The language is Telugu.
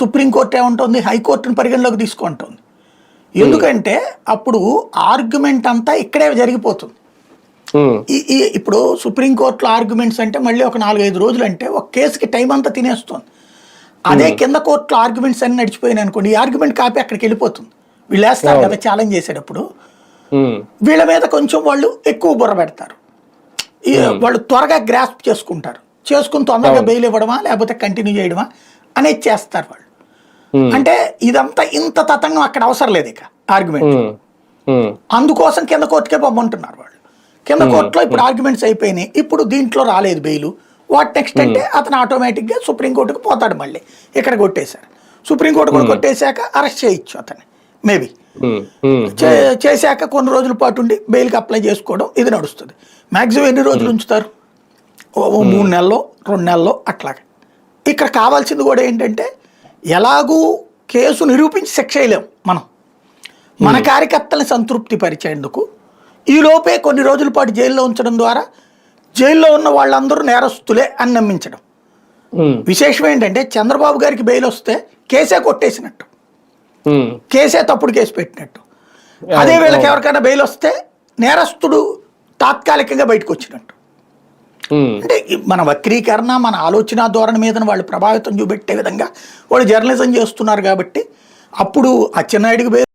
సుప్రీంకోర్టు ఏముంటుంది? హైకోర్టును పరిగణలోకి తీసుకుంటుంది. ఎందుకంటే అప్పుడు ఆర్గ్యుమెంట్ అంతా ఇక్కడే జరిగిపోతుంది. ఈ ఇప్పుడు సుప్రీంకోర్టులో ఆర్గ్యుమెంట్స్ అంటే మళ్ళీ ఒక నాలుగైదు రోజులు అంటే ఒక కేసుకి టైం అంతా తినేస్తుంది. అదే కింద కోర్టులో ఆర్గ్యుమెంట్స్ అన్ని నడిచిపోయినాయి అనుకోండి ఈ ఆర్గ్యుమెంట్ కాపీ అక్కడికి వెళ్ళిపోతుంది. వీళ్ళు వేస్తారు కదా ఛాలెంజ్ చేసేటప్పుడు. వీళ్ళ మీద కొంచెం వాళ్ళు ఎక్కువ బుర్ర పెడతారు. వాళ్ళు త్వరగా గ్రాస్ప్ చేసుకుంటారు. చేసుకుని తొందరగా బెయిల్ ఇవ్వడమా లేకపోతే కంటిన్యూ చేయడమా అనేది చేస్తారు వాళ్ళు. అంటే ఇదంతా ఇంత తతంగం అక్కడ అవసరం లేదు ఇక ఆర్గ్యుమెంట్ ఉమ్, ఉమ్, అందుకోసం కింద కోర్టుకే పంపమంటున్నారు వాళ్ళు. కింద కోర్టులో ఇప్పుడు ఆర్గ్యుమెంట్స్ అయిపోయినాయి. ఇప్పుడు దీంట్లో రాలేదు బెయిల్. వాట్ నెక్స్ట్ అంటే అతను ఆటోమేటిక్గా సుప్రీంకోర్టుకు పోతాడు మళ్ళీ. ఇక్కడ కొట్టేశారు. సుప్రీంకోర్టు కూడా కొట్టేశాక అరెస్ట్ చేయొచ్చు అతన్ని. మేబీ చేశాక కొన్ని రోజుల పాటు ఉండి బెయిల్కి అప్లై చేసుకోవడం ఇది నడుస్తుంది. మ్యాక్సిమం ఎన్ని రోజులు ఉంచుతారు? మూడు నెలల్లో రెండు నెలల్లో అట్లాగా. ఇక్కడ కావాల్సింది కూడా ఏంటంటే ఎలాగూ కేసు నిరూపించి శిక్ష వేయలేం మనం. మన కార్యకర్తల్ని సంతృప్తి పరిచేందుకు ఈ లోపే కొన్ని రోజుల పాటు జైల్లో ఉంచడం ద్వారా జైల్లో ఉన్న వాళ్ళందరూ నేరస్తులే అని నమ్మించడం. విశేషం ఏంటంటే చంద్రబాబు గారికి బెయిల్ వస్తే కేసే కొట్టేసినట్టు. కేసే తప్పుడు కేసు పెట్టినట్టు. అదే వీళ్ళకి ఎవరికైనా బెయిల్ వస్తే నేరస్తుడు తాత్కాలికంగా బయటకు వచ్చినట్టు. Hmm. అంటే మన వక్రీకరణ మన ఆలోచన ధోరణి మీద వాళ్ళు ప్రభావితం చూపెట్టే విధంగా వాళ్ళు జర్నలిజం చేస్తున్నారు కాబట్టి అప్పుడు అచ్చెన్నాయుడికి